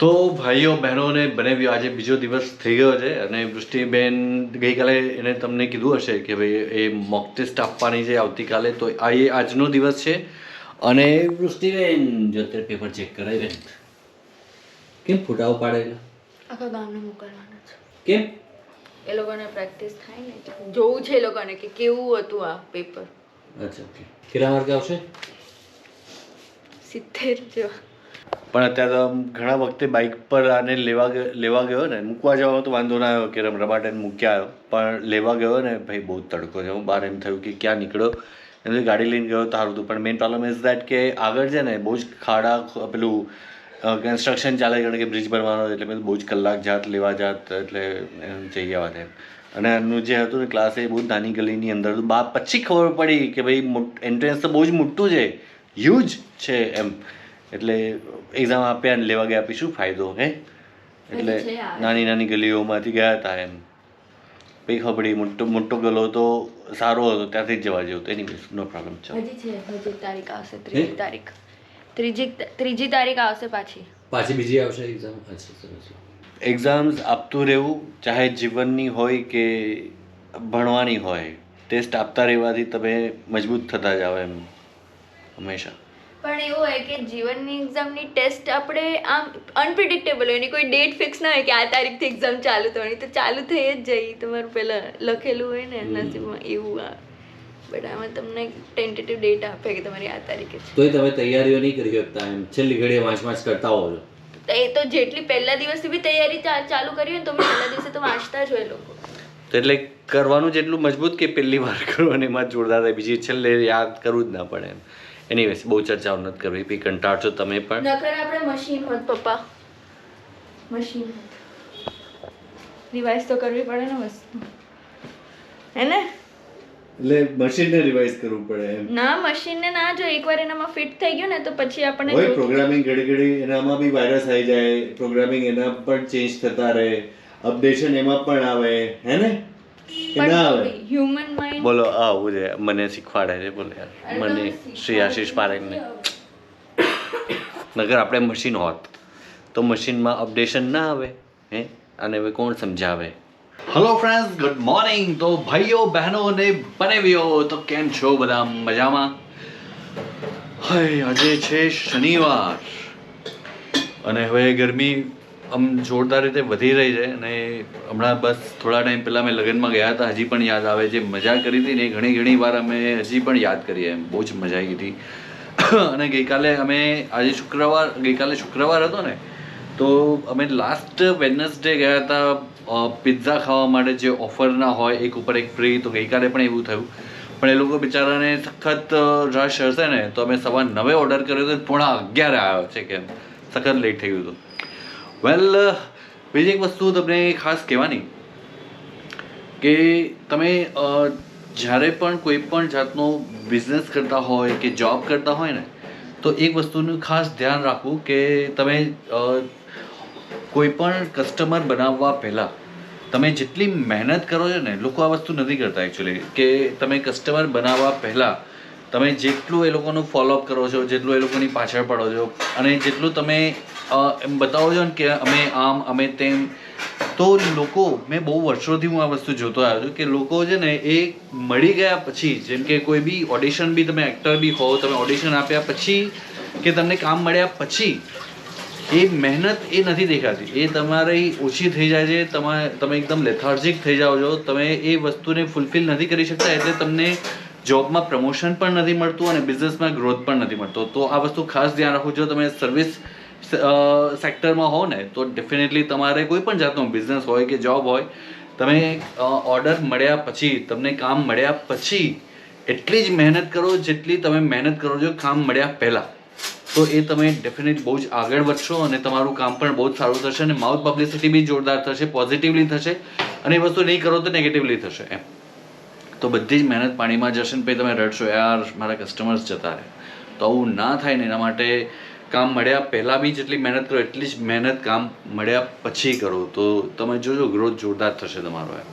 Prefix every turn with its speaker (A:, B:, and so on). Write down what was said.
A: તો ભાઈઓ બહેનોને બને આજે બીજો દિવસ થઈ ગયો છે અને વૃષ્ટિબેન ગઈકાલે એને તમને કીધું હશે કે ભાઈ એ મોક ટેસ્ટ આપવાની છે આવતીકાલે. તો આ એ આજનો દિવસ છે અને વૃષ્ટિબેન જો અત્યારે પેપર ચેક કરાવી બેન. કેમ ફોટાઓ પાડેલા
B: આખા ગામને મોકલવાના છે.
A: કેમ?
B: એ લોકોને પ્રેક્ટિસ થાય ને જોવું છે એ લોકોને કે કેવું હતું આ પેપર
A: અચ્છા ઓકે કેટલા માર્ક આવશે?
B: સિત્તેર જેવા.
A: પણ અત્યારે તો ઘણા વખતે બાઇક પર આને લેવા લેવા ગયો ને, મૂકવા જવાનો તો વાંધો ના આવ્યો કે રમ રમાટેને મૂક્યા આવ્યો. પણ લેવા ગયો ને, ભાઈ બહુ તડકો છે. હું બહાર એમ થયું કે ક્યાં નીકળ્યો? એમ ગાડી લઈને ગયો તો સારું હતું. પણ મેઇન પ્રોબ્લેમ ઇઝ દેટ કે આગળ છે ને, બહુ જ ખાડા પેલું કન્સ્ટ્રક્શન ચાલે કારણ કે બ્રિજ બનવાનો એટલે બધું બહુ જ કલાક જાત, લેવા જાત, એટલે જઈ આવવા દે અને એનું જે હતું ને ક્લાસ એ બહુ નાની ગલીની અંદર હતું. બા, પછી ખબર પડી કે ભાઈ એન્ટ્રન્સ તો બહુ જ મોટું છે. હ્યુજ છે એમ. એટલે એક્ઝામ આપ્યા અને લેવા ગયા પછી શું ફાયદો હે? એટલે. નાની નાની ગલીઓમાંથી ગયા હતા એમ. પછી ખબર પડી મોટો મોટો ગલો તો સારો હતો ત્યાંથી જ જવા જેવું તો એની નો પ્રોબ્લેમ છે
B: હજી છે હજી તારીખ આવશે ત્રીજી તારીખ. ત્રીજી ત્રીજી તારીખ આવશે પાછી.
C: પાછી બીજી આવશે એક્ઝામ અચ્છા
A: એક્ઝામ્સ આપતું રહેવું ચાહે જીવનની હોય કે ભણવાની હોય ટેસ્ટ આપતા રહેવાથી તમે મજબૂત થતા જાઓ એમ હંમેશા.
B: પણ એવું હોય કે જીવનની એક્ઝામની ટેસ્ટ આપણે આમ અનપ્રિડિક્ટેબલ હોય એની કોઈ ડેટ ફિક્સ ના હોય કે આ તારીખથી એક્ઝામ ચાલુ થવાની તો ચાલુ થઈ જ જાય. તમારું પહેલાં લખેલું હોય ને નસીબમાં એવું આ. બટ આમાં તમને ટેન્ટેટિવ ડેટ આપે કે તમારી આ તારીખે તો
C: તોય તમે તૈયારીઓ નહીં કરી શકતા એમ. છેલ્લી ઘડીએ વાંચ વાંચ કરતા હોવ છો.
B: તો એ તો જેટલી પહેલા દિવસથી બી તૈયારી ચાલુ કરી હોય ને તો પહેલા દિવસે તો વાંચતા જ હોય લોકો.
A: તો એટલે કરવાનું જેટલું મજબૂત કે પહેલી વાર કરવાનું એમાં જ જોરદાર થાય બીજી છેલ્લે યાદ કરવું જ ના પડે એમ. એનીવેઝ બહુ ચર્ચાઓ નથી કરવી પછી કંટાળશો તમે પણ.
B: નકર આપણે મશીન હોત પપ્પા. મશીન રિવાઇઝ તો કરવી પડે ને વસ્તુ. હે ને?
A: એટલે મશીનને રિવાઇઝ કરવું પડે એમ.
B: ના મશીનને ના જો એકવાર એનામાં ફિટ થઈ ગયું ને તો પછી આપણને
A: હોય પ્રોગ્રામિંગ ઘડી ઘડી એનામાં બી વાયરસ આવી જાય પ્રોગ્રામિંગ એના પણ ચેન્જ થતા રહે અપડેશન એમાં પણ આવે હે ને? કે
B: હ્યુમન માઇન્ડ
A: બોલો આવું છે મને શીખવાડે છે બોલે. મને શ્રી આશીષ પારેખને નગર આપણે મશીન હોત તો મશીનમાં અપડેશન ના આવે હે? અને હવે કોણ સમજાવે? હલો ફ્રેન્ડ્સ ગુડ મોર્નિંગ તો ભાઈઓ બહેનો ને બનેવીઓ તો કેમ છો બધા મજામાં? હય આજે છે શનિવાર. અને હવે ગરમી આમ જોરદાર રીતે વધી રહી છે અને હમણાં બસ થોડા ટાઈમ પહેલાં અમે લગ્નમાં ગયા હતા. હજી પણ યાદ આવે જે મજા કરી હતી ને ઘણી ઘણી વાર અમે હજી પણ યાદ કરીએ એમ. બહુ જ મજા આવી હતી. અને ગઈકાલે અમે આજે શુક્રવાર, ગઈકાલે શુક્રવાર હતો ને, તો અમે લાસ્ટ વેનસડે ગયા હતા પિઝા ખાવા માટે જે ઓફરના હોય, એક ઉપર એક ફ્રી તો ગઈકાલે પણ એવું થયું. પણ એ લોકો બિચારાને સખત રશ હશે ને, તો અમે સવાર નવે ઓર્ડર કર્યો તો પોણા અગિયારે આવ્યો છે કેમ? સખત લેટ થઈ ગયું હતું. વેલ બીજી એક વસ્તુ તમને ખાસ કહેવાની કે તમે જ્યારે પણ કોઈ પણ જાતનો બિઝનેસ કરતા હોય કે જોબ કરતા હોય ને, તો એક વસ્તુનું ખાસ ધ્યાન રાખવું કે તમે કોઈ પણ કસ્ટમર બનાવવા પહેલાં તમે જેટલી મહેનત કરો છો ને, લોકો આ વસ્તુ નથી કરતા એકચ્યુઅલી કે તમે કસ્ટમર બનાવવા પહેલાં તમે જેટલું એ લોકોનું ફોલોઅપ કરો છો, જેટલું એ લોકોની પાછળ પડો છો, અને જેટલું તમે એમ બતાવો છો ને કે અમે આમ, અમે તેમ, તો લોકો, મેં બહુ વર્ષોથી હું આ વસ્તુ જોતો આવ્યો છું કે લોકો છે ને એ મળી ગયા પછી, જેમ કે કોઈ બી ઓડિશન બી તમે એક્ટર બી હો તમે ઓડિશન આપ્યા પછી કે તમને કામ મળ્યા પછી, એ મહેનત એ નથી દેખાતી. એ તમારી ઓછી થઈ જાય છે તમારે તમે એકદમ લેથાર્જિક થઈ જાઓ છો, તમે એ વસ્તુને ફૂલફિલ નથી કરી શકતા, એટલે તમને જોબમાં પ્રમોશન પણ નથી મળતું અને બિઝનેસમાં ગ્રોથ પણ નથી મળતો. તો આ વસ્તુ ખાસ ધ્યાન રાખવું જો તમે સર્વિસ સેક્ટરમાં હો ને, તો ડેફિનેટલી તમારે કોઈ પણ જાતનો બિઝનેસ હોય કે જોબ હોય, તમે ઓર્ડર મળ્યા પછી, તમને કામ મળ્યા પછી એટલી જ મહેનત કરો જેટલી તમે મહેનત કરો છો કામ મળ્યા પહેલાં. તો એ તમે ડેફિનેટ બહુ જ આગળ વધશો અને તમારું કામ પણ બહુ જ સારું થશે અને માઉથ પબ્લિસિટી બી જોરદાર થશે પોઝિટિવલી થશે અને એ વસ્તુ નહીં કરો તો નેગેટિવલી થશે, એમ. તો બધી જ મહેનત પાણીમાં જશે ને પછી તમે રડશો, યાર, મારા કસ્ટમર્સ જતા રહે તો આવું ના થાય ને એના માટે કામ મળ્યા પહેલાં બી જેટલી મહેનત કરો, એટલી જ મહેનત કામ મળ્યા પછી કરો. તો તમે જોજો ગ્રોથ જોરદાર થશે તમારો એમ.